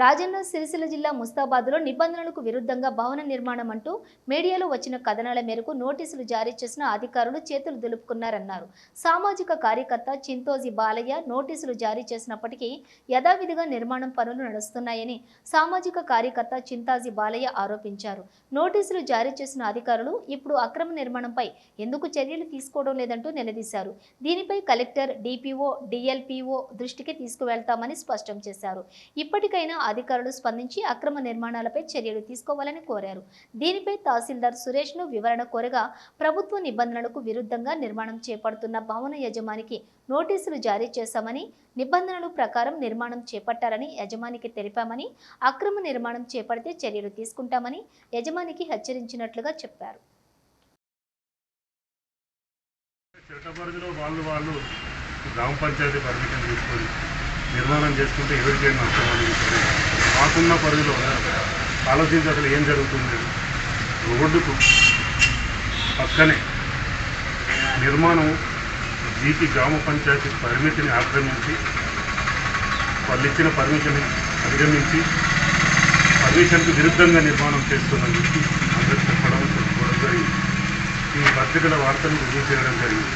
రాజన్న సిరిసిల్ల జిల్లా ముస్తాబాద్లో నిబంధనలకు విరుద్ధంగా భవన నిర్మాణం అంటూ మీడియాలో వచ్చిన కథనాల మేరకు నోటీసులు జారీ చేసిన అధికారులు చేతులు దులుపుకున్నారన్నారు. సామాజిక కార్యకర్త చింతోజీ బాలయ్య నోటీసులు జారీ చేసినప్పటికీ యథావిధిగా నిర్మాణం పనులు నడుస్తున్నాయని సామాజిక కార్యకర్త చింతాజీ బాలయ్య ఆరోపించారు. నోటీసులు జారీ చేసిన అధికారులు ఇప్పుడు అక్రమ నిర్మాణంపై ఎందుకు చర్యలు తీసుకోవడం లేదంటూ నిలదీశారు. దీనిపై కలెక్టర్ డిపిఓ డిఎల్పిఓ దృష్టికి తీసుకువెళ్తామని స్పష్టం చేశారు. ఇప్పటికైనా అధికారులు స్పందించి అక్రమ నిర్మాణాలపై చర్యలు తీసుకోవాలని కోరారు. దీనిపై తహసీల్దార్ సురేష్ను వివరణ కోరగా ప్రభుత్వ నిబంధనలకు విరుద్ధంగా నిర్మాణం చేపడుతున్న భవన యజమానికి నోటీసులు జారీ చేశామని నిబంధనల ప్రకారం నిర్మాణం చేపట్టారని యజమానికి తెలిపామని అక్రమ నిర్మాణం చేపడితే చర్యలు తీసుకుంటామని యజమానికి హెచ్చరించినట్లుగా చెప్పారు. చట్టపరిధిలో వాళ్ళు వాళ్ళు గ్రామ పంచాయతీ పర్మిషన్ తీసుకొని నిర్మాణం చేసుకుంటే ఎవరికైనా నష్టం అనేది మాకున్న పరిధిలో ఆలోచించి అసలు ఏం జరుగుతుంది? రోడ్డుకు పక్కనే నిర్మాణం జీపీ గ్రామ పంచాయతీ పరిమితిని ఆక్రమించి వాళ్ళు ఇచ్చిన పర్మిషన్ అధిగమించి పర్మిషన్కు విరుద్ధంగా నిర్మాణం చేస్తున్నందుకు అందరూ చెప్పడం చెప్పుకోవడం జరిగింది. ఈ పత్రికల వార్తలు రిలీజ్ చేయడం జరిగింది.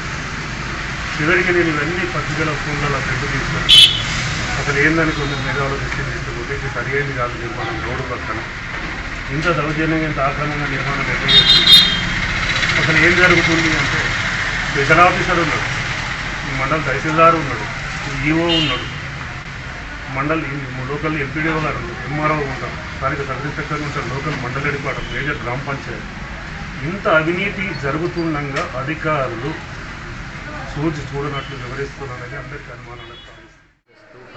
చివరికి నేను ఇవన్నీ పత్రికల ఫోన్లలో ప్రింట్ అసలు ఏందని కొంచెం మేధావులు దృష్టి తీసుకుంటే ఇది సరి అయింది కాదు నిర్మాణం రోడ్డు పక్కన. ఇంత దౌర్జన్యంగా ఇంత ఆక్రమంగా నిర్మాణం ఎట్లా చేస్తుంది అసలు ఏం జరుగుతుంది అంటే స్పెషల్ ఆఫీసర్ ఉన్నాడు ఈ మండల తహసీల్దార్ ఉన్నాడు ఈఓ ఉన్నాడు. మండల్ లోకల్ ఎంపీడీఓ గారు ఎంఆర్ఓ ఉంటారు. స్థానిక సబ్ ఇన్స్పెక్టర్ ఉంటారు లోకల్ మండల్ హెడ్ మేజర్ గ్రామ పంచాయతీ. ఇంత అవినీతి జరుగుతుండగా అధికారులు చూసి చూడనట్లు వివరిస్తున్నారని అందరికీ అనుమానాలు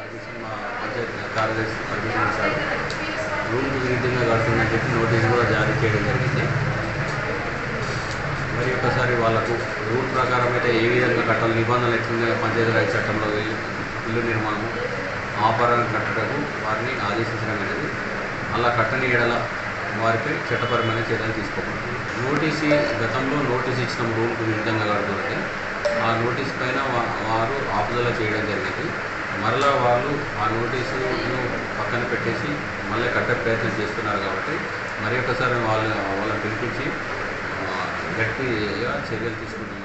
పర్మిషన్ మా పంచాయతీ కార్యదర్శి పర్మిషన్ ఇచ్చారు రూల్కి విరుద్ధంగా కడుతుందని చెప్పి నోటీస్ కూడా జారీ చేయడం జరిగింది. మరి ఒకసారి వాళ్ళకు రూల్ ప్రకారం అయితే ఏ విధంగా కట్టాలి నిబంధనలు ఎట్లున్నాయో పంచాయతీరాజ్ చట్టంలో ఇల్లు ఇల్లు నిర్మాణం ఆ పరంగా కట్టడకు వారిని ఆదేశించడం అనేది అలా కట్టని ఎడల వారిపై చట్టపరమైన చర్యలు తీసుకోబడుతుంది నోటీసు గతంలో నోటీస్ ఇచ్చిన రూల్కు విరుద్ధంగా కడుతుంటే ఆ నోటీస్ పైన వారు ఆపుదల చేయడం జరిగింది. మరలా వాళ్ళు ఆ నోటీసును పక్కన పెట్టేసి మళ్ళీ కట్టే ప్రయత్నం చేస్తున్నారు కాబట్టి మరి ఒకసారి వాళ్ళ వాళ్ళని పిలిపించి గట్టిగా చర్యలు తీసుకుంటున్నారు